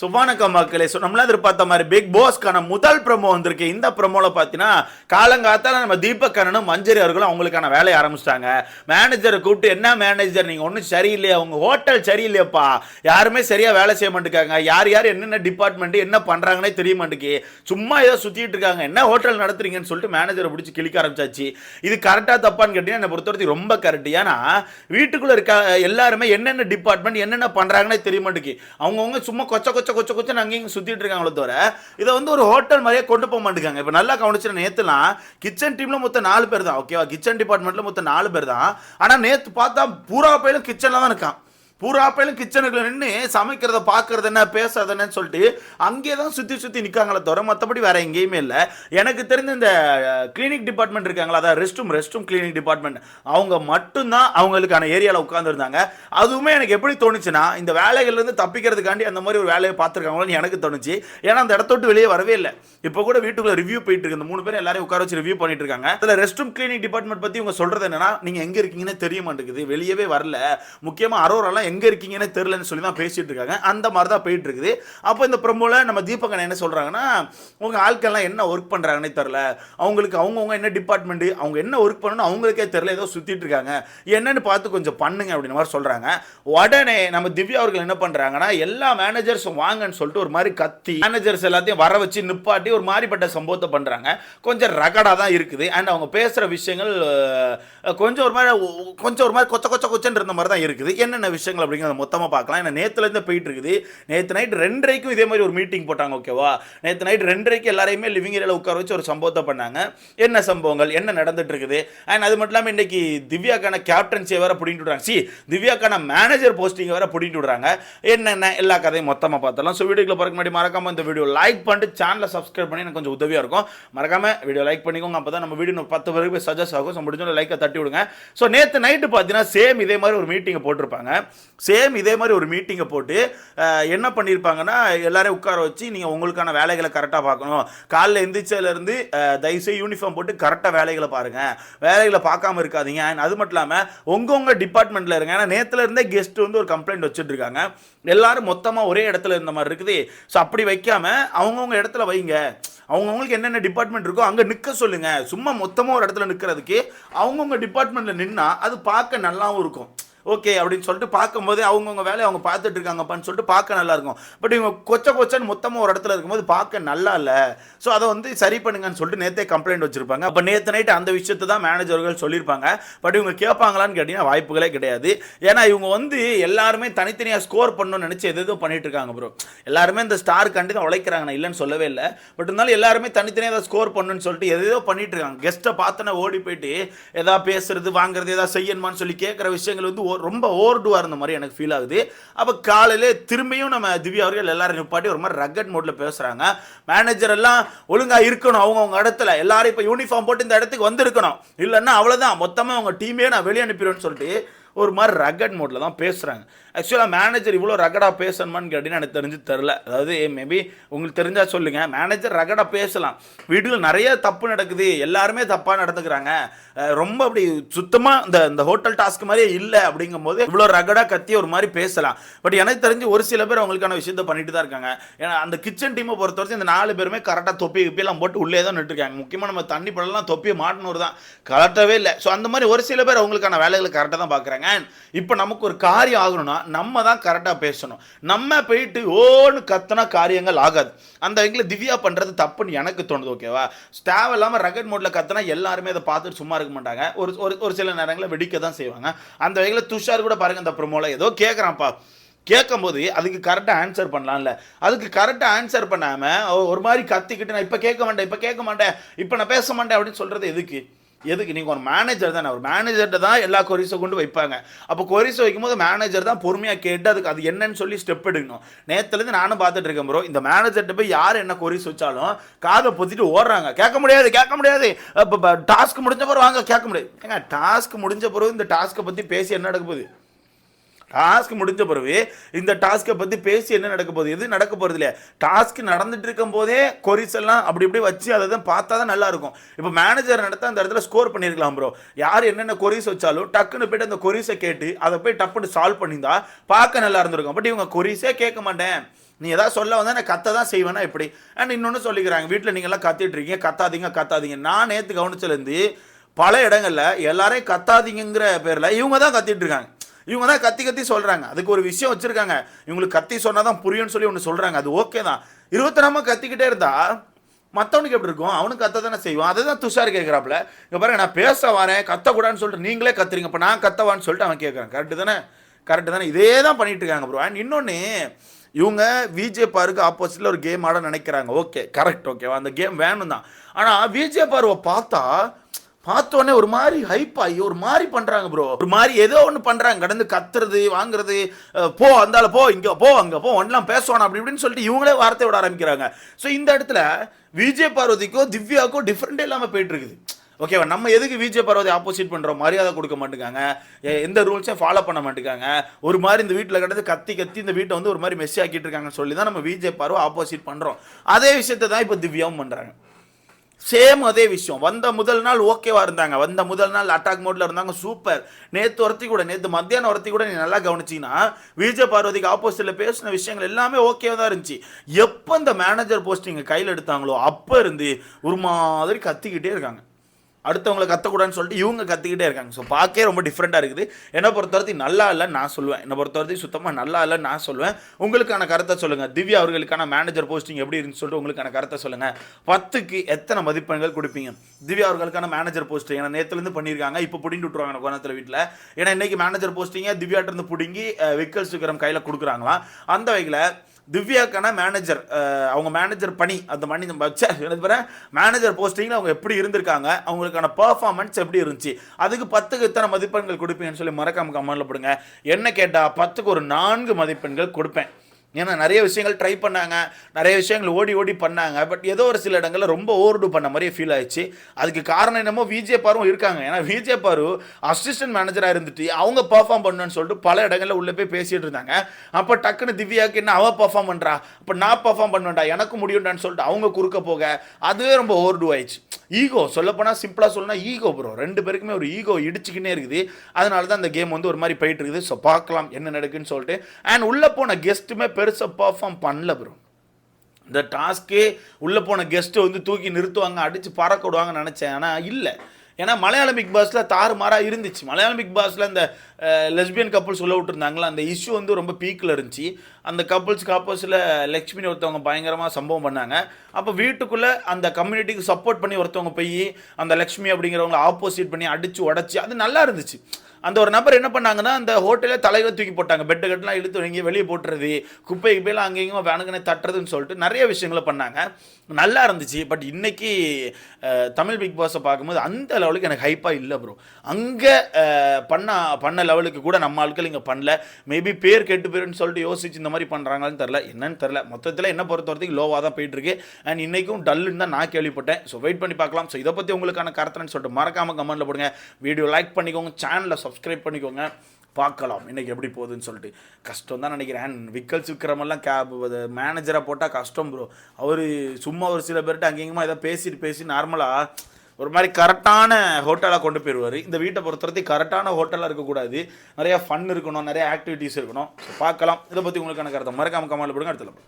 சுபானக்கம் மக்களே ஸோ நம்மள எதிர்பார்த்த மாதிரி பிக் பாஸ்க்கான முதல் ப்ரமோ வந்திருக்கு. இந்த ப்ரோமோவில் பார்த்தீங்கன்னா காலங்காத்தால நம்ம தீபக் கண்ணனும் மஞ்சரி அவர்களும் அவங்களுக்கான வேலையை ஆரம்பிச்சிட்டாங்க. மேனேஜரை கூப்பிட்டு என்ன மேனேஜர் நீங்கள் ஒன்றும் சரியில்லையா? உங்கள் ஹோட்டல் சரியில்லையப்பா. யாருமே சரியாக வேலை செய்ய மாட்டேங்காங்க. யார் யார் என்னென்ன டிபார்ட்மெண்ட் என்ன பண்ணுறாங்கன்னே தெரிய மாட்டேங்கி சும்மா ஏதோ சுற்றிட்டு இருக்காங்க. என்ன ஹோட்டல் நடத்துறீங்கன்னு சொல்லிட்டு மேனேஜரை பிடிச்சி கிளிக்க ஆரம்பிச்சாச்சு. இது கரெக்டாக தப்பான்னு கேட்டீங்கன்னா என்னை பொறுத்தவரைக்கும் ரொம்ப கரெக்ட் ஏன்னா வீட்டுக்குள்ளே இருக்க எல்லாருமே என்னென்ன டிபார்ட்மெண்ட் என்னென்ன பண்ணுறாங்கன்னே தெரிய மாட்டேங்கி அவங்கவுங்க சும்மா கொச்ச கொச்ச கொச்ச கொச்ச அங்கேயும் சுற்றிட்டு இருக்காங்களோ தவிர. இதை வந்து ஒரு ஹோட்டல் மாதிரியே கொண்டு போக மாட்டேங்காங்க. இப்போ நல்லா கவனிச்சு நேற்றுலாம் கிச்சன் டீமில் மொத்தம் நாலு பேர் தான். ஓகேவா? கிச்சன் டிபார்ட்மெண்ட்டில் மொத்தம் நாலு பேர் தான். ஆனால் நேற்று பார்த்தா பூரா பயிலும் கிச்சனில் தான் இருக்கான். பூரா பயிலும் கிச்சனுக்குள்ள நின்று சமைக்கிறத பார்க்கறது என்ன பேசுறது என்னன்னு சொல்லிட்டு அங்கே தான் சுற்றி சுற்றி நிற்காங்களே தவிர மற்றபடி வேறு எங்கேயுமே இல்லை. எனக்கு தெரிஞ்ச இந்த கிளினிக் டிபார்ட்மெண்ட் இருக்காங்களா அதான் rest room rest room clinic department அவங்க மட்டும்தான் அவங்களுக்கான ஏரியாவில் உட்காந்துருந்தாங்க அதுவுமே எனக்கு எப்படி தோணுச்சுன்னா இந்த வேலைகள்லேருந்து தப்பிக்கிறதுக்காண்டி அந்த மாதிரி ஒரு வேலையை பார்த்துருக்காங்களோன்னு எனக்கு தோணுச்சு. ஏன்னா அந்த இடத்த விட்டு வெளியே வரவே இல்லை. இப்போ கூட வீட்டுக்குள்ள ரிவ்யூ போயிட்டு இருக்கு. இந்த மூணு பேர் எல்லாரையும் உட்கார வச்சு ரிவ்யூ பண்ணிட்டு இருக்காங்க. அதில் ரெஸ்ட் ரூம் கிளினிக் டிபார்ட்மெண்ட் பற்றி இவங்க சொல்கிறது என்னன்னா நீங்கள் எங்கே இருக்கீங்கன்னு தெரிய மாட்டேங்குது. வெளியவே வரல. முக்கியமாக அரோரெல்லாம் எங்கே இருக்கீங்கன்னு தெரியலன்னு சொல்லி தான் பேசிட்டு இருக்காங்க. அந்த மாதிரி தான் போயிட்டு இருக்குது. அப்போ இந்த ப்ரமோல நம்ம தீபகன் என்ன சொல்றாங்கன்னா உங்க ஆட்கள்லாம் என்ன ஒர்க் பண்ணுறாங்கன்னே தெரில அவங்களுக்கு அவங்கவுங்க என்ன டிபார்ட்மெண்ட் அவங்க என்ன ஒர்க் பண்ணணும் அவங்களுக்கே தெரில ஏதோ சுத்திட்டு இருக்காங்க. என்னன்னு பார்த்து கொஞ்சம் பண்ணுங்க அப்படின்ற மாதிரி சொல்றாங்க. உடனே நம்ம திவ்யா அவர்கள் என்ன பண்றாங்கன்னா எல்லா மேனேஜர்ஸும் வாங்கன்னு சொல்லிட்டு ஒரு மாதிரி கத்தி மேனேஜர்ஸ் எல்லாத்தையும் வர வச்சு நிப்பாட்டி ஒரு மாதிரிப்பட்ட சம்பவத்தை பண்றாங்க. கொஞ்சம் ரகடா தான் இருக்குது. அண்ட் அவங்க பேசுற விஷயங்கள் கொஞ்சம் ஒரு மாதிரி கொஞ்சம் ஒரு மாதிரி கொச்ச கொச்ச கொச்சன்னு இருந்த மாதிரி தான் இருக்குது. என்னென்ன விஷயங்கள் அப்படிங்கிறத மொத்தமாக பார்க்கலாம். ஏன்னா நேற்றுலேருந்து போயிட்டு இருக்குது நேற்று நைட் ரெண்டரைக்கும் இதே மாதிரி ஒரு மீட்டிங் போட்டாங்க ஓகேவா நேற்று நைட் ரெண்டரைக்கு எல்லாரையுமே லிவிங் ஏரியாவில் உட்கார வச்சு ஒரு சம்பவத்தை பண்ணாங்க. என்ன சம்பவங்கள்? என்ன நடந்துட்டு இருக்குது அண்ட் அது மட்டும் இல்லாமல் இன்னைக்கு திவ்யாக்கான கேப்டன்சியை வேற பிடிக்கிட்டு விடுறாங்க சி திவ்யாக்கான மேனேஜர் போஸ்டிங்கை வேற பிடிட்டு விடுறாங்க என்னென்ன எல்லா கதையும் மொத்தமாக பார்த்தலாம் ஸோ வீடியோக்குள்ள பிறகு முன்னாடி மறக்காமல் இந்த வீடியோ லைக் பண்ணிட்டு சேனலை சப்ஸ்கிரைப் பண்ணி எனக்கு கொஞ்சம் உதவியாக இருக்கும். மறக்காம வீடியோ லைக் பண்ணிக்கோங்க. அப்போ தான் நம்ம வீடியோ பத்து பேருக்கு சஜஸ்ட் ஆகும். ஸோ முடிஞ்சோம் லைக்கை தட்டி விடுங்க ஸோ நேற்று நைட்டு பார்த்தீங்கன்னா சேம் இதே மாதிரி ஒரு மீட்டிங்கை போட்டிருப்பாங்க. சேம் இதே மாதிரி ஒரு மீட்டிங்கை போட்டு என்ன பண்ணியிருப்பாங்கன்னா எல்லாரையும் உட்கார வச்சு நீங்கள் உங்களுக்கான வேலைகளை கரெக்டாக பார்க்கணும். காலைல எந்திரிச்சதுலேருந்து தயவுசெய்து யூனிஃபார்ம் போட்டு கரெக்டாக வேலைகளை பாருங்கள் வேலைகளை பார்க்காம இருக்காதீங்க. அது மட்டும் இல்லாமல் உங்கவுங்க டிபார்ட்மெண்ட்டில் இருங்க. ஏன்னா நேற்றுல இருந்தே கெஸ்ட் வந்து ஒரு கம்ப்ளைண்ட் வச்சுட்டு இருக்காங்க. எல்லாரும் மொத்தமாக ஒரே இடத்துல இருந்த மாதிரி இருக்குது. ஸோ அப்படி வைக்காமல் அவங்கவுங்க இடத்துல வைங்க. அவங்கவுங்களுக்கு என்னென்ன டிபார்ட்மெண்ட் இருக்கோ அங்கே நிற்க சொல்லுங்கள் சும்மா மொத்தமாக ஒரு இடத்துல நிற்கிறதுக்கு அவங்கவுங்க டிபார்ட்மெண்ட்டில் நின்னா அது பார்க்க நல்லாவும் இருக்கும். ஓகே அப்படின்னு சொல்லிட்டு பார்க்கும்போது அவங்கவுங்க வேலையை அவங்க பார்த்துட்டு இருக்காங்கப்பான்னு சொல்லிட்டு பார்க்க நல்லா இருக்கும். பட் இவங்க கொச்ச கொச்சன்னு மொத்தமாக ஒரு இடத்துல இருக்கும்போது பார்க்க நல்லா இல்லை. ஸோ அதை வந்து சரி பண்ணுங்கன்னு சொல்லிட்டு நேற்றே கம்ப்ளைண்ட் வச்சிருப்பாங்க. அப்போ நேற்று நைட்டு அந்த விஷயத்தை தான் மேனேஜர்கள் சொல்லியிருப்பாங்க. பட் இவங்க கேட்பாங்களான்னு கேட்டிங்கன்னா வாய்ப்புகளே கிடையாது. ஏன்னா இவங்க வந்து எல்லாருமே தனித்தனியாக ஸ்கோர் பண்ணணும்னு நினச்சி எது எதுவும் பண்ணிட்டு இருக்காங்க ப்ரோ எல்லாருமே இந்த ஸ்டார் கண்டு தான் உழைக்கிறாங்க. நான் இல்லைன்னு சொல்லவே இல்லை. பட் இருந்தாலும் எல்லாருமே தனித்தனியாக அதை ஸ்கோர் பண்ணணும்னு சொல்லிட்டு எதோ பண்ணிட்டு இருக்காங்க. கெஸ்ட்டை பார்த்தோன்னா ஓடி போயிட்டு எதாவது பேசுறது வாங்குறது எதாவது செய்யணுமான்னு சொல்லி கேட்குற விஷயங்கள் வந்து ரொம்ப ஓர்டுவாக இருந்த மாதிரி எனக்கு ஃபீல் ஆகுது. அப்போ காலையிலே திரும்பியும் நம்ம திவ்யா அவர்கள் எல்லாரும் நிப்பாட்டி ஒரு மாதிரி ரக்கட் மோட்ல பேசுகிறாங்க மேனேஜர் எல்லாம் ஒழுங்காக இருக்கணும் அவங்கவுங்க இடத்துல. எல்லாரும் இப்போ யூனிஃபார்ம் போட்டு இந்த இடத்துக்கு வந்திருக்கணும். இல்லைன்னா அவ்வளோதான் மொத்தமாக அவங்க டீமே நான் வெளியே அனுப்பிடுவேன்னு சொல்லிட்டு ஒரு மாதிரி ரகட் மோட்டில் தான் பேசுகிறாங்க ஆக்சுவலாக மேனேஜர் இவ்வளோ ரகடாக பேசணுமான்னு கேட்டீங்கன்னா எனக்கு தெரிஞ்சு தெரில அதாவது eh, மேபி உங்களுக்கு தெரிஞ்சால் சொல்லுங்கள் மேனேஜர் ரகடாக பேசலாம். வீட்டில் நிறைய தப்பு நடக்குது. எல்லாருமே தப்பாக நடந்துக்கிறாங்க. ரொம்ப அப்படி சுத்தமாக இந்த இந்த ஹோட்டல் டாஸ்க் மாதிரியே இல்லை அப்படிங்கும்போது இவ்வளோ ரகடாக கத்தி ஒரு மாதிரி பேசலாம். பட் எனக்கு தெரிஞ்சு ஒரு சில பேர் அவங்களுக்கான விஷயத்தை பண்ணிட்டு தான் இருக்காங்க. ஏன்னா அந்த கிச்சன் டீமை பொறுத்த வரைக்கும் இந்த நாலு பேருமே கரெக்டாக தொப்பி கிப்பியெல்லாம் போட்டு உள்ளே தான் நின்றுருக்காங்க முக்கியமாக நம்ம தண்ணி பழம்லாம் தொப்பியை மாட்டணும் தான் கரெக்டாகவே இல்லை. ஸோ அந்த மாதிரி ஒரு சில பேர் அவங்களுக்கான வேலைகளை கரெக்டாக தான் பார்க்குறாங்க இப்போ நமக்கு ஒரு காரியம் ஆகணும்னா நம்ம தான் கரெக்டாக பேசணும். நம்ம போயிட்டு ஓன்னு கத்தனா காரியங்கள் ஆகாது. அந்த வகையில் திவ்யா பண்ணுறது தப்புன்னு எனக்கு தோணுது ஓகேவா தேவையில்லாமல் இல்லாமல் ரகட் மோட்டில் கத்தனா எல்லாருமே அதை பார்த்துட்டு சும்மா இருக்க மாட்டாங்க. ஒரு ஒரு ஒரு சில நேரங்களில் வெடிக்க தான் செய்வாங்க. அந்த வகையில் துஷார் கூட பாருங்க அந்த ப்ரொமோவில் ஏதோ கேட்குறான்ப்பா கேட்கும்போது அதுக்கு கரெக்டாக ஆன்சர் பண்ணலாம்ல. அதுக்கு கரெக்டாக ஆன்சர் பண்ணாமல் ஒரு மாதிரி கத்திக்கிட்டு நான் இப்போ கேட்க மாட்டேன் இப்போ கேட்க மாட்டேன் இப்போ நான் பேச மாட்டேன் அப்படின்னு சொல்கிறது எதுக்கு? எதுக்கு? நீங்கள் ஒரு மேனேஜர் தானே. ஒரு மேனேஜர்கிட்ட தான் எல்லா கொரிஸும் கொண்டு வைப்பாங்க. அப்போ கொரிஸ் வைக்கும்போது மேனேஜர் தான் பொறுமையாக கேட்டு அதுக்கு அது என்னன்னு சொல்லி ஸ்டெப் எடுக்கணும். நேற்றுலேருந்து நானும் பார்த்துட்டு இருக்கேன் ப்ரோ இந்த மேனேஜர்கிட்ட போய் யார் என்ன கொரிஸ் வச்சாலும் காதை பொத்திட்டு ஓடுறாங்க. கேட்க முடியாது கேட்க முடியாது. இப்போ டாஸ்க் முடிஞ்ச பிறகு வாங்க கேட்க முடியாது. ஏங்க டாஸ்க் முடிஞ்ச பிறகு இந்த டாஸ்க்கை பற்றி பேசி என்ன நடக்க போகுது? டாஸ்க் முடிஞ்ச பிறகு இந்த டாஸ்க்கை பற்றி பேசி என்ன நடக்க போகுது? எது நடக்க போகிறது இல்லையா? டாஸ்க் நடந்துட்டு இருக்கும் போதே கொரிஸ் எல்லாம் அப்படி இப்படி வச்சு அதை தான் பார்த்தா தான் நல்லா இருக்கும். இப்போ மேனேஜர் நடத்த அந்த இடத்துல ஸ்கோர் பண்ணியிருக்கலாம் ப்ரோ யார் என்னென்ன கொரிஸ் வச்சாலும் டக்குன்னு போயிட்டு அந்த கொரிஸை கேட்டு அதை போய் டப்புன்னு சால்வ் பண்ணியிருந்தா பார்க்க நல்லா இருந்திருக்கும். பட் இவங்க கொரிஸே கேட்க மாட்டேன். நீ ஏதாவது சொல்ல வந்தால் நான் கத்த தான் செய்வேனா எப்படி? அண்ட் இன்னொன்று சொல்லிக்கிறாங்க வீட்டில் நீங்கள்லாம் கத்திட்டு இருக்கீங்க கத்தாதீங்க கத்தாதீங்க. நான் நேற்று கவனிச்சலேருந்து பல இடங்களில் எல்லாரையும் கத்தாதீங்கிற பேரில் இவங்க தான் கத்திட்டு இருக்காங்க. இவங்க தான் கத்தி கத்தி சொல்கிறாங்க அதுக்கு ஒரு விஷயம் வச்சுருக்காங்க. இவங்களுக்கு கத்தி சொன்னால் தான் புரியும்னு சொல்லி ஒன்று சொல்கிறாங்க அது ஓகே தான். இருபத்தொன்னாம கத்திக்கிட்டே இருந்தால் மற்றவனுக்கு எப்படி இருக்கும்? அவனுக்கு கத்த தானே செய்வான். அதை தான் துஷார் கேட்குறாப்புல. இங்கே பாருங்க நான் பேச வரேன் கத்தக்கூடாதுன்னு சொல்லிட்டு நீங்களே கத்துறீங்க. இப்போ நான் கத்தவான்னு சொல்லிட்டு அவன் கேட்குறான். கரெக்டு தானே? கரெக்டு தானே? இதே தான் பண்ணிட்டு இருக்காங்க ப்ரோ அண்ட் இன்னொன்று இவங்க விஜே பாருக்கு ஆப்போசிட்டில் ஒரு கேம் ஆட நினைக்கிறாங்க. ஓகே கரெக்ட் ஓகேவா அந்த கேம் வேணும் தான் ஆனால் விஜே பார்வை பார்த்தா பார்த்தோன்னே ஒரு மாதிரி ஹைப் ஆகி ஒரு மாதிரி பண்ணுறாங்க ப்ரோ ஒரு மாதிரி ஏதோ ஒன்று பண்ணுறாங்க கடந்து கத்துறது வாங்குறது போ அந்தால போ இங்கே போ அங்கே போ ஒன்றெலாம் பேசுவானா அப்படி இப்படின்னு சொல்லிட்டு இவங்களே வார்த்தை விட ஆரம்பிக்கிறாங்க. ஸோ இந்த இடத்துல விஜய் பார்வதிக்கோ திவ்யாவுக்கோ டிஃப்ரெண்டே இல்லாமல் போயிட்டு இருக்குது ஓகேவா நம்ம எதுக்கு விஜய் பார்வதி ஆப்போசிட் பண்ணுறோம் மரியாதை கொடுக்க மாட்டேங்காங்க. எந்த ரூல்ஸையும் ஃபாலோ பண்ண மாட்டேங்காங்க. ஒரு மாதிரி இந்த வீட்டில் கிடந்து கத்தி கத்தி இந்த வீட்டை வந்து ஒரு மாதிரி மெஸ்ஸி ஆக்கிட்டு இருக்காங்கன்னு சொல்லி தான் நம்ம விஜய் பார்வை ஆப்போசிட் பண்ணுறோம் அதே விஷயத்தை தான் இப்போ திவ்யாவும் பண்ணுறாங்க சேம் அதே விஷயம். வந்த முதல் நாள் ஓகேவா இருந்தாங்க. வந்த முதல் நாள் அட்டாக் மோட்ல இருந்தாங்க. சூப்பர் நேத்து ஒருத்தி கூட நேற்று மத்தியானம் ஒருத்தி கூட நீ நல்லா கவனிச்சிங்கன்னா விஜய் பார்வதிக்கு ஆப்போசிட்ல பேசின விஷயங்கள் எல்லாமே ஓகேவா தான் இருந்துச்சு. எப்போ இந்த மேனேஜர் போஸ்டிங் கையில் எடுத்தாங்களோ அப்போ இருந்து ஒரு மாதிரி கத்திக்கிட்டே இருக்காங்க. அடுத்தவங்களை கத்தக்கூடாதுன்னு சொல்லிட்டு இவங்க கற்றுக்கிட்டே இருக்காங்க. ஸோ பார்க்கவே ரொம்ப டிஃப்ரெண்ட்டாக இருக்குது. என்னை பொறுத்தவரைக்கும் நல்லா இல்லைன்னு நான் சொல்லுவேன். என்னை பொறுத்தவரைக்கும் சுத்தமாக நல்லா இல்லைன்னு நான் சொல்லுவேன். உங்களுக்கான கருத்தை சொல்லுங்கள் திவ்யா அவர்களுக்கான மேனேஜர் போஸ்டிங் எப்படி இருந்துச்சு சொல்லிட்டு உங்களுக்கான கருத்தை சொல்லுங்கள் பத்துக்கு எத்தனை மதிப்பெண்கள் கொடுப்பீங்க? திவ்யா அவர்களுக்கான மேனேஜர் போஸ்டிங் ஏன்னா நேற்றுலேருந்து பண்ணியிருக்காங்க. இப்போ பிடிங்கி விட்ருவாங்க எனக்கு கோணத்தில் வீட்டில் ஏன்னா இன்னைக்கு மேனேஜர் போஸ்டிங்கை திவ்யாட்டிருந்து பிடுங்கி விக்கல் சுக்கரம் கையில் கொடுக்குறாங்களாம். அந்த வகையில் திவ்யாக்கான மேனேஜர் அவங்க மேனேஜர் பணி அந்த மணி மேனேஜர் போஸ்டிங்கில் அவங்க எப்படி இருந்திருக்காங்க? அவங்களுக்கான பர்ஃபார்மன்ஸ் எப்படி இருந்துச்சு? அதுக்கு பத்துக்கு இத்தனை மதிப்பெண்கள் கொடுப்பீங்கன்னு சொல்லி மறக்காம கமெண்ட்ல போடுங்க. என்ன கேட்டால் பத்துக்கு ஒரு நான்கு மதிப்பெண்கள் கொடுப்பேன். ஏன்னா நிறைய விஷயங்கள் ட்ரை பண்ணாங்க நிறைய விஷயங்கள் ஓடி ஓடி பண்ணாங்க. பட் ஏதோ ஒரு சில இடங்களில் ரொம்ப ஓவர்டு பண்ண மாதிரியே ஃபீல் ஆயிடுச்சு. அதுக்கு காரணம் என்னமோ விஜே பாரும் இருக்காங்க. ஏன்னா விஜேபாரு பாரு அசிஸ்டன்ட் மேனேஜராக இருந்துட்டு அவங்க பர்ஃபார்ம் பண்ணணும்னு சொல்லிட்டு பல இடங்களில் உள்ளே போய் பேசிகிட்டு இருந்தாங்க. அப்போ டக்குன்னு திவ்யாவுக்கு என்ன அவள் பர்ஃபார்ம் பண்ணுறா அப்போ நான் பர்ஃபார்ம் பண்ணுவேன்டா எனக்கு முடியும்டான்னு சொல்லிட்டு அவங்க குறுக்க போக அதுவே ரொம்ப ஓவர்டு ஆயிடுச்சு. ஈகோ சொல்லப்போனால் சிம்பிளாக சொல்லணும்னா ஈகோ ப்ரோ ரெண்டு பேருக்குமே ஒரு ஈகோ இடிச்சுக்கினே இருக்குது. அதனால தான் அந்த கேம் வந்து ஒரு மாதிரி போயிட்டு இருக்குது ஸோ பார்க்கலாம் என்ன நடக்குன்னு சொல்லிட்டு. அண்ட் உள்ளே போன கெஸ்ட்டுமே பெருசாக பர்ஃபார்ம் பண்ணல ப்ரோ இந்த டாஸ்க்கே உள்ளே போன கெஸ்ட்டை வந்து தூக்கி நிறுத்துவாங்க அடித்து பறக்க விடுவாங்கன்னு நினச்சேன். ஆனால் இல்லை. ஏன்னா மலையாளம் பிக் பாஸில் தாறுமாறாக இருந்துச்சு. மலையாளம் பிக் பாஸில் அந்த லெஸ்பியன் கப்புள்ஸ் உள்ள விட்டுருந்தாங்களா அந்த இஷ்யூ வந்து ரொம்ப பீக்கில் இருந்துச்சு. அந்த கப்புள்ஸ்க்கு ஆப்போசிட்டில் லக்ஷ்மின்னு ஒருத்தவங்க பயங்கரமாக சம்பவம் பண்ணாங்க. அப்போ வீட்டுக்குள்ளே அந்த கம்யூனிட்டிக்கு சப்போர்ட் பண்ணி ஒருத்தவங்க போய் அந்த லக்ஷ்மி அப்படிங்கிறவங்கள ஆப்போசிட் பண்ணி அடித்து உடச்சி அது நல்லா இருந்துச்சு. அந்த ஒரு நபர் என்ன பண்ணாங்கன்னா அந்த ஹோட்டலே தலையில் தூக்கி போட்டாங்க. பெட்டு கட்டெலாம் இழுத்து இங்கே வெளியே போட்டுறது குப்பை குப்பையெல்லாம் அங்கேயும் வேணுங்கன்னு தட்டுறதுன்னு சொல்லிட்டு நிறைய விஷயங்களை பண்ணாங்க. நல்லா இருந்துச்சு. பட் இன்னைக்கு தமிழ் பிக் பாஸை பார்க்கும்போது அந்த லெவலுக்கு எனக்கு ஹைப்பாக இல்லை ப்ரோ அங்கே பண்ண பண்ண லெவலுக்கு கூட நம்ம ஆட்கள் இங்கே பண்ணல. மேபி பேர் கெட்டு பேருன்னு சொல்லிட்டு யோசிச்சு இந்த மாதிரி பண்ணுறாங்கன்னு தெரில என்னன்னு தெரில மொத்தத்தில் என்ன பொறுத்த வரைக்கும் லோவாக தான் போயிட்டுருக்கு. அண்ட் இன்றைக்கும் டல்லுன்னு தான் நான் கேள்விப்பட்டேன். ஸோ வெயிட் பண்ணி பார்க்கலாம். ஸோ இதை பற்றி உங்களுக்கான கருத்துன்னு சொல்லிட்டு மறக்காமல் கமெண்ட்டில் போடுங்க. வீடியோ லைக் பண்ணிக்கோங்க. சேனலில் சப்ஸ்கிரைப் பண்ணிக்கோங்க. பார்க்கலாம். இன்றைக்கி எப்படி போகுதுன்னு சொல்லிட்டு. கஷ்டம் தான் நினைக்கிறேன். விக்கல்ஸ் விக்ரமெல்லாம் கேப் மேனேஜராக போட்டால் கஷ்டம் ப்ரோ அவர் சும்மா ஒரு சில பேர்கிட்ட அங்கேயுமா ஏதாவது பேசிட்டு பேசி நார்மலாக ஒரு மாதிரி கரெக்டான ஹோட்டலாக கொண்டு போயிடுவார். இந்த வீட்டை பொறுத்தவரைக்கும் கரெக்டான ஹோட்டலாக இருக்கக்கூடாது. நிறையா ஃபன் இருக்கணும். நிறைய ஆக்டிவிட்டீஸ் இருக்கணும். பார்க்கலாம். இதை பற்றி உங்களுக்கான கருத்தை மறக்காம கமெண்ட்ல போடுங்க. அடுத்த